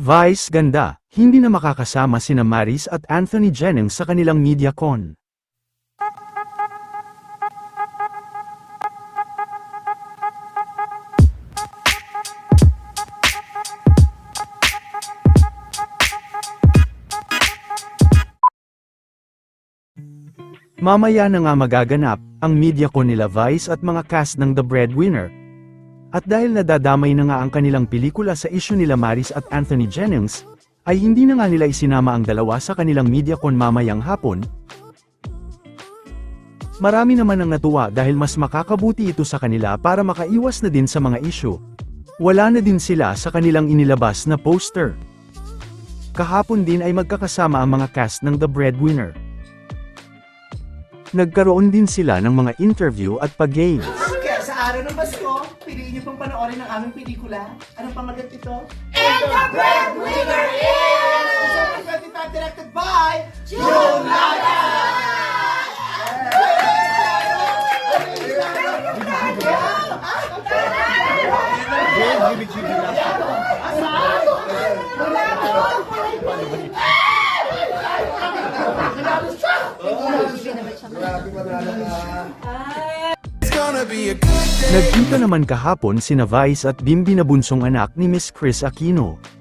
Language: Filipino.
Vice ganda, hindi na makakasama sina Maris at Anthony Jennings sa kanilang MediaCon. Mamaya na nga magaganap, ang MediaCon nila Vice at mga cast ng The Breadwinner. At dahil nadadamay na nga ang kanilang pelikula sa issue nila Maris at Anthony Jennings, ay hindi na nga nila isinama ang dalawa sa kanilang MediaCon mamayang hapon. Marami naman ang natuwa dahil mas makakabuti ito sa kanila para makaiwas na din sa mga issue. Wala na din sila sa kanilang inilabas na poster. Kahapon din ay magkakasama ang mga cast ng The Breadwinner. Nagkaroon din sila ng mga interview at pag-games. Araw ng Pasko, piliin niyo pong panoorin ang aming pelikula. Anong pangagat ito? And the breadwinner is 2025 directed by June Lara! Nagkita naman kahapon sina Vice at Bimbi na bunsong anak ni Miss Chris Aquino.